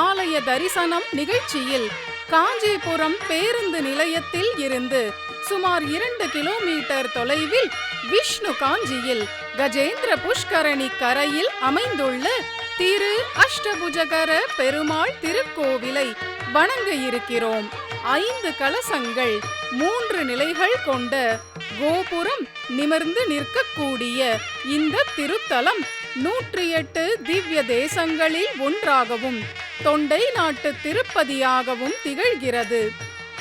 ஆலய தரிசனம் நிகழ்ச்சியில் காஞ்சிபுரம் பேருந்து நிலையத்தில் இருந்து சுமார் இரண்டு கிலோமீட்டர் தொலைவில் விஷ்ணு காஞ்சியில் கஜேந்திர புஷ்கரணி கரையில் அமைந்துள்ள திரு அஷ்டபுஜகர பெருமாள் திருக்கோவிலை வணங்க இருக்கிறோம் ஐந்து கலசங்கள் மூன்று நிலைகள் கொண்ட கோபுரம் நிமிர்ந்து நிற்கக்கூடிய இந்த திருத்தலம் நூற்றி எட்டு திவ்ய தேசங்களில் ஒன்றாகவும் தொண்டை நாட்டு திருப்பதியாகவும் திகழ்கிறது.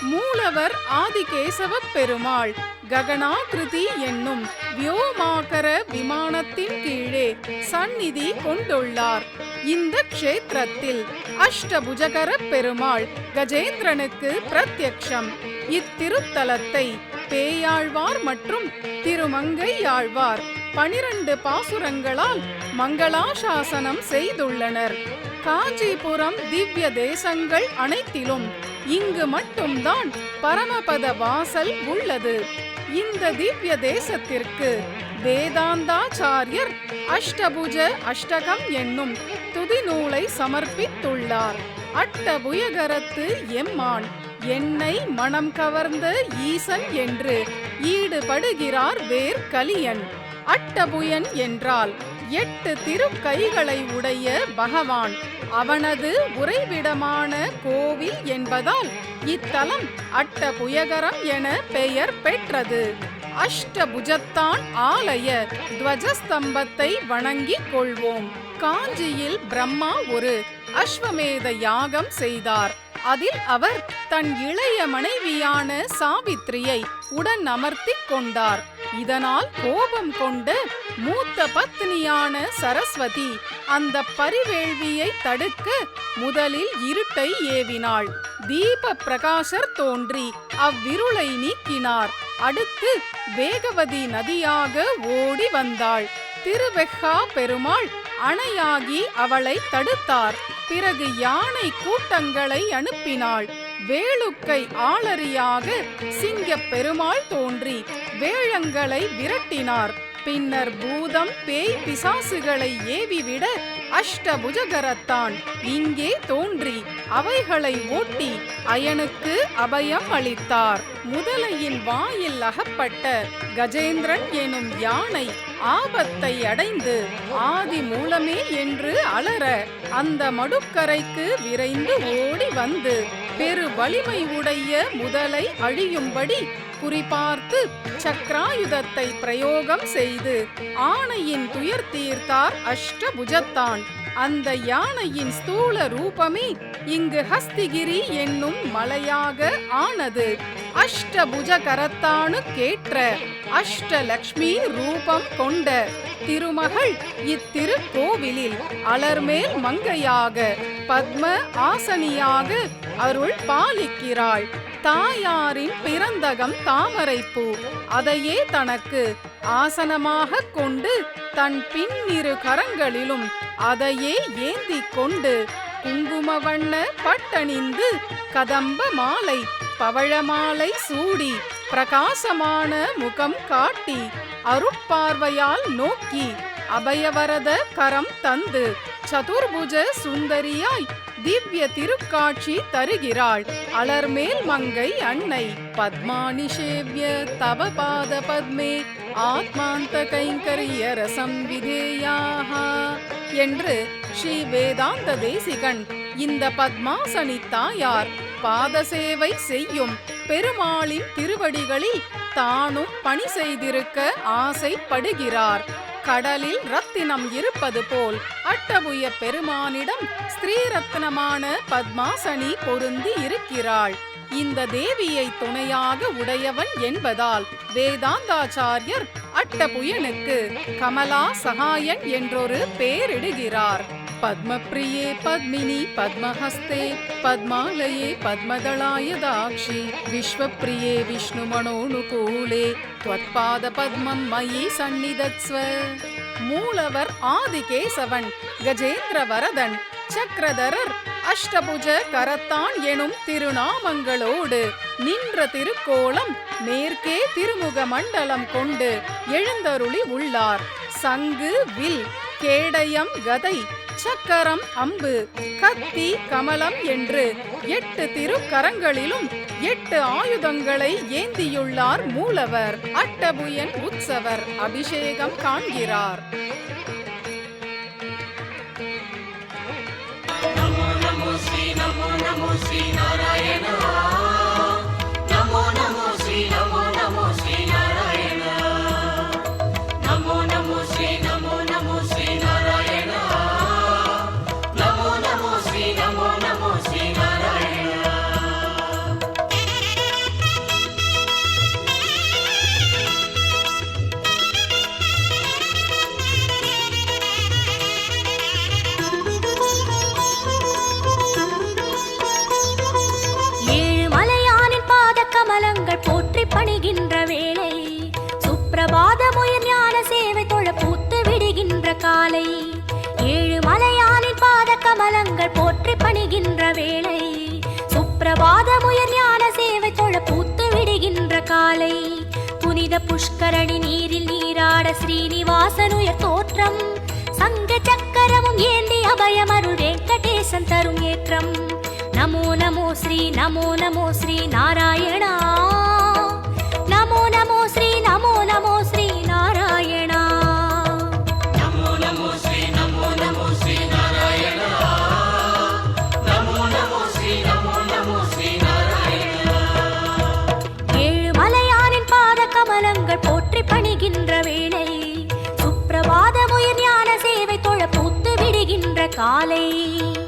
மூலவர் ஆதிகேசவ பெருமாள் ககனாகிருதி என்னும் வியோமாகர விமானத்தின் கீழே சந்நிதி கொண்டுள்ளார். இந்த க்ஷேத்திரத்தில் அஷ்டபுஜகர பெருமாள் கஜேந்திரனுக்கு பிரத்யக்ஷம். இத்திருத்தலத்தை பேயாழ்வார் மற்றும் திருமங்கையாழ்வார் பனிரண்டு பாசுரங்களால் மங்களாசாசனம் செய்துள்ளனர். காஞ்சிபுரம் திவ்ய தேசங்கள் அனைத்திலும் இங்கு மட்டும்தான் பரமபத வாசல் உள்ளது. இந்த திவ்ய தேசத்திற்கு வேதாந்தாச்சாரியர் அஷ்டபுஜ அஷ்டகம் என்னும் துதிநூலை சமர்ப்பித்துள்ளார். அட்டபுயகரத்து எம்மான் என்னை மனம் கவர்ந்த ஈசன் என்று ஈடுபடுகிறார் வேர் கலியன் அட்டபுயன் என்றால் எட்டு திருக்கைகளை உடைய பகவான். அவனது உறைவிடமான கோவில் என்பதால் இத்தலம் அட்டபுயகரம் என பெயர் பெற்றது. அஷ்டபுஜத்தான் ஆலய துவஜஸ்தம்பத்தை வணங்கிக் கொள்வோம். காஞ்சியில் பிரம்மா ஒரு அஸ்வமேத யாகம் செய்தார். அதில் அவர் தன் இளைய மனைவியான சாவித்ரியை உடன் அமர்த்திக் கொண்டார். இதனால் கோபம் கொண்டு மூத்த பத்னியான சரஸ்வதி அந்த பரிவேள்வியை தடுக்க முதலில் இருட்டை ஏவினாள். தீப பிரகாசர் தோன்றி அவ்விருளை நீக்கினார். அடுத்து வேகவதி நதியாக ஓடி வந்தாள். திருவெக்கா பெருமாள் அணையாகி அவளை தடுத்தார். பிறகு யானை கூட்டங்களை அனுப்பினாள். வேளுக்கை ஆளறியாக சிங்கப் பெருமாள் தோன்றி வேழங்களை விரட்டினார். பின்னர் பூதம் பேய் பிசாசுகளை ஏவிவிட அஷ்டபுஜகரத்தான். இங்கே தோன்றி அவைகளை ஓட்டி அயனுக்கு அபயம் அளித்தார். முதலையின் வாயில் அகப்பட்ட கஜேந்திரன் எனும் யானை ஆபத்தை அடைந்து ஆதி மூலமே என்று அலற அந்த மடுக்கரைக்கு விரைந்து ஓடி வந்து பெரு வலிமை உடைய முதலை அழியும்படி குறிபார்த்து சக்ராயுதத்தை பிரயோகம் செய்து ஆணையின் துயர் தீர்த்தார் அஷ்டபுஜத்தான். அந்த யானையின் ஸ்தூல ரூபமே இங்கு ஹஸ்திகிரி என்னும் மலையாக ஆனது. அஷ்டபுஜ கரத்தானு கேற்ற அஷ்டலக்ஷ்மி ரூபம் கொண்ட திருமகள் இத்திருக்கோவிலில் அலர்மேல் மங்கையாக பத்ம ஆசனியாக அருள் பாலிக்கிறாள். தாயாரின் பிறந்தகம் தாமரைப்பூ. அதையே தனக்கு ஆசனமாக கொண்டு தன் பின்னிரு கரங்களிலும் அதையே ஏந்திக் கொண்டு குங்கும வண்ண பட்டணிந்து கதம்ப மாலை பவழமாலை சூடி பிரகாசமான முகம் காட்டி அருட்பார்வையால் நோக்கி அபயவரத கரம் தந்து சதுர்புஜ சுந்தரியாய் திவ்ய திருக்காட்சி தருகிறாள். அலர்மேல் மங்கை அன்னை பத்மானி பத்மானிஷேவ்ய தவ பாத பத்மே ஆத்மாந்த கைங்கரிய ரசம் விதேயாகா என்று ஸ்ரீ வேதாந்த தேசிகன் இந்த பத்மாசனி தாயார் பாதசேவை செய்யும் பெருமாளின் திருவடிகளில் தானும் பணி செய்திருக்க ஆசைப்படுகிறார். கடலில் ரத்தினம் இருப்பது போல் அட்டபுய பெருமானிடம் ஸ்திரீ ரத்னமான பத்மாசனி பொருந்தி இருக்கிறாள். இந்த தேவியை துணையாக உடையவன் என்பதால் வேதாந்தாச்சாரியர் அட்டபுயனுக்கு கமலா சகாயன் என்றொரு பெயரிடுகிறார் பத்மப்ரியே பத்மினி பத்மஹஸ்தே பத்மாலயே பத்மதளாய தாக்ஷி விஸ்வப்ரியே விஷ்ணுமனோனுகூலே त्वत्पाद பத்மம் மயி சந்நிதத்ஸ்வ மூலவர் ஆதிகேசவன் கஜேந்திர வரதன் சக்கரதரர் அஷ்டபுஜ கரத்தான் எனும் திருநாமங்களோடு நின்ற திருக்கோலம் மேற்கே திருமுக மண்டலம் கொண்டு எழுந்தருளி உள்ளார் சங்கு வில் கேடயம் கதை சக்கரம் அம்பு கத்தி கமலம் என்று எட்டு திருக்கரங்களிலும் எட்டு ஆயுதங்களை ஏந்தியுள்ளார் மூலவர் அட்டபுயன் உற்சவர் அபிஷேகம் காண்கிறார். ஏழு விடுகின்ற காலை புனித புஷ்கரணி நீரில் நீராட ஸ்ரீனிவாசனுயர் தோற்றம் சங்க சக்கரமும் ஏந்தி அபயமருள் வெங்கடேசன் தரும் ஏற்றம் நமோ நமோ ஸ்ரீ நமோ நமோ ஸ்ரீ நாராயணா நமோ நமோ ஸ்ரீ நமோ நமோ ஸ்ரீ காலை. ஸ்ரீனிவாசனே.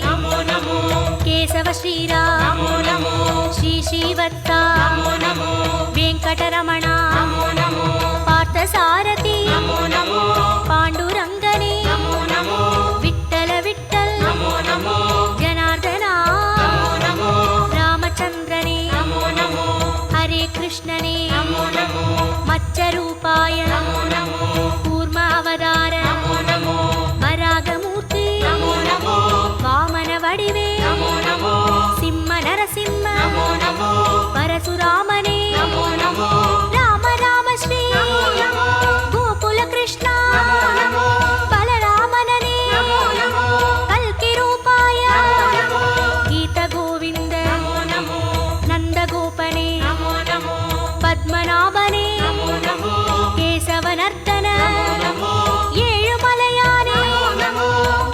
நமோ நமோ. கேசவ ஸ்ரீராம் நமோ நமோ. ஸ்ரீ ஸ்ரீவத்தா நமோ நமோ. வெங்கடரமணா. நமோ நமோ. பார்த்த சாரதி நமோ நமோ. பாண்டுரங்கனே अष्टरूपाय नमो नमो कूर्मावतार नमो नमो वरागमूर्ति नमो नमो वामनवडिवे नमो नमो सिंह नरसिंह नमो नमो परशुरामने नमो नमो राम राम श्री नमो नमो गोकुलकृष्ण नमो नमो बलरामनने नमो नमो कल्किरूपाय नमो नमो गीतगोविन्द नमो नमो नन्दगोपने नमो नमो पद्मनाभने జనార్దన ఏడుమలయానే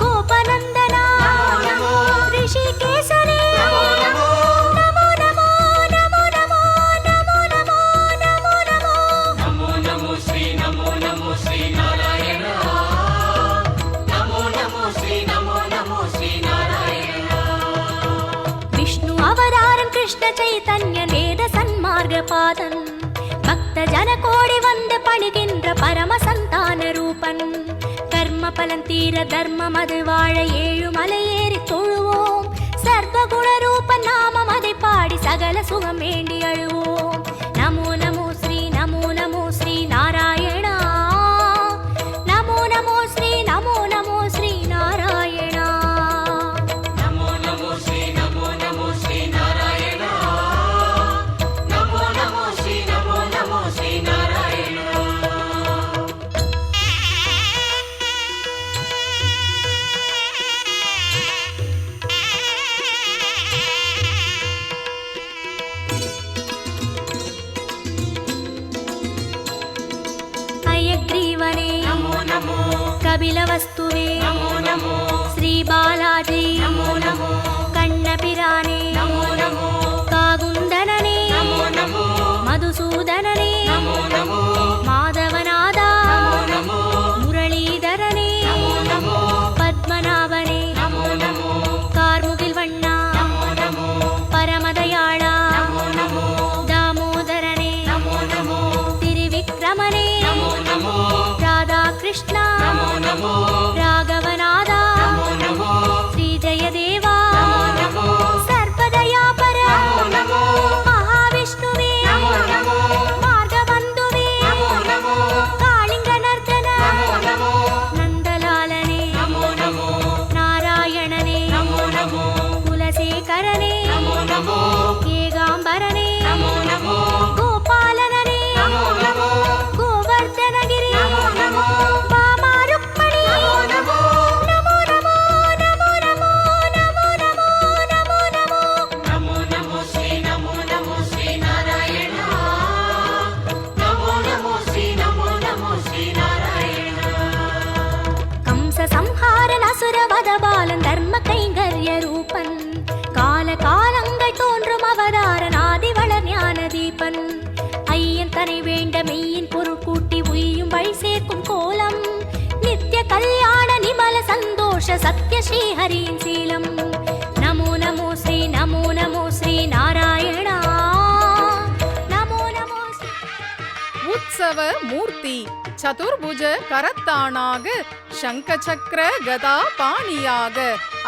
గోపనందన ఋషికేశనే విష్ణు పాదం பக்த ஜன கோடி வந்து பணிகின்ற பரம சந்தான ரூபன் கர்ம பலன் தீர தர்மம் அது வாழ ஏழு மலையேறி தொழுவோம். சர்வகுண ரூப நாமம் அதை பாடி சகல சுகம் வேண்டி அழுவோம். நமோ நமோ ஸ்ரீ நமோ நமோ ஸ்ரீ நாராயண విలవస్తువే శ్రీ బాలాజీ. కన్నపిరానే కాగుందన சத்ய ஸ்ரீ ஹரியின் சீலம். நமோ நமோ ஸ்ரீ நமோ நமோ ஸ்ரீ நாராயணா. நமோ நமோ உற்சவ மூர்த்தி சதுர்புஜ கரத்தானாக சங்க சக்கர கதா பாணியாக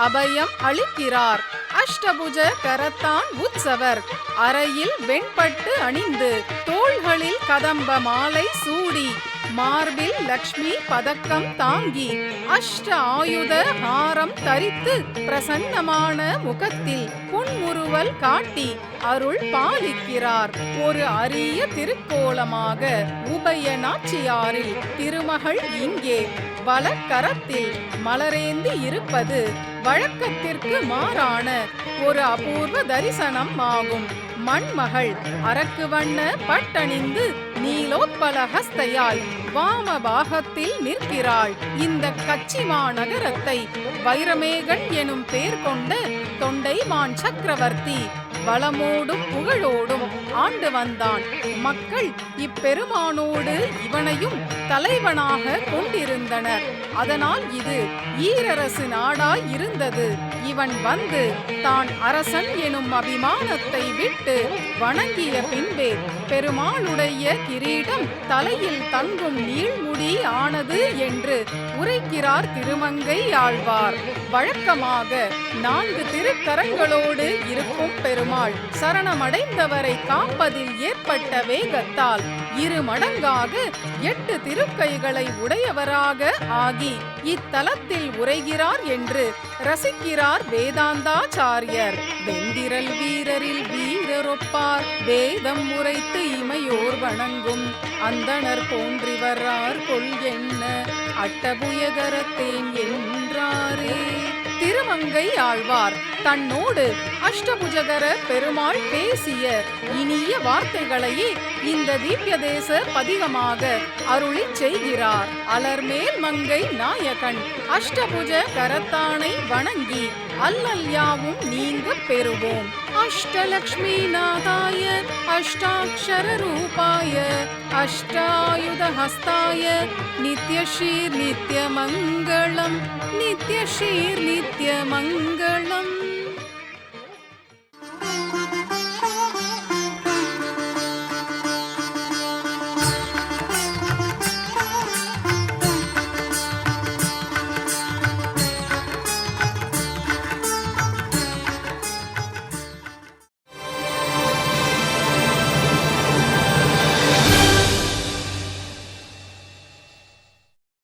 அபயம் அளிக்கிறார். அஷ்டபுஜ கரத்தான் உற்சவர். அறையில் வெண்பட்டு அணிந்து தோள்களில் கதம்ப மாலை சூடி மார்பில் லக்ஷ்மி பதக்கம் தாங்கி அஷ்ட ஆயுத ஹாரம் தரித்து பிரசன்னமான முகத்தில் புன்முறுவல் காட்டி அருள் பாலிக்கிறார். ஒரு அரிய திருக்கோலமாக உபய நாச்சியாரில் திருமகள் இங்கே. வலக்கரத்தில் மலரேந்தி இருப்பது வழக்கத்திற்கு மாறான ஒரு அபூர்வ தரிசனம் ஆகும் மண்மகள் அரக்கு வண்ண பட்டணிந்து நீலோத்பல ஹஸ்தையாய் வாம பாகத்தில் நிற்கிறாள். இந்த கச்சிமா நகரத்தை வைரமேகன் எனும் பெயர் கொண்ட தொண்டைமான் சக்கரவர்த்தி வளமோடும் புகழோடும் ஆண்டு வந்தான். மக்கள் இப்பெருமானோடு இவனையும் தலைவனாக கொண்டிருந்தனர். அதனால் இது ஈரரசு நாடாய் இருந்தது. இவன் வந்து தான் அரசன் எனும் அபிமானத்தை விட்டு வணங்கிய பின்பே பெருமாளுடைய கிரீடம் தலையில் தங்கும் நீள்முடி ஆனது என்று உரைக்கிறார் திருமங்கை ஆழ்வார். வழக்கமாக நான்கு திருக்கரங்களோடு இருக்கும் பெருமாள் சரணமடைந்தவரை காப்பதில் ஏற்பட்ட வேகத்தால் இரு மடங்காக எட்டு திருக்கைகளை உடையவராக ஆகி இத்தலத்தில் உரைகிறார் என்று ரசிக்கிறார் வேதாந்தாச்சாரியர். வெந்திரல் வீரரில் வீரரொப்பார். வேதம் உரைத்து இமையோர் வணங்கும். அந்தணர் போன்றிவரார் கொள் என்ன? அட்டபுயகரத்தேன் என்றாரே. திருமங்கை ஆழ்வார். தன்னோடு அஷ்டபுஜகர பெருமாள் பேசிய இனிய வார்த்தைகளையே இந்த தீபிய தேச பதிகமாக அருளி செய்கிறார். அலர்மேல் மங்கை நாயகன் அஷ்டபுஜ கரத்தானை வணங்கி அல்லல்யாவும் நீங்க பெறுவோம். அஷ்டலக்ஷ்மி நாதாய அஷ்டாட்சர ரூபாய அஷ்டாயுத ஹஸ்தாய நித்யஸ்ரீர் நித்யமங்களம் நித்யஸ்ரீர் നിത്യമംഗളം.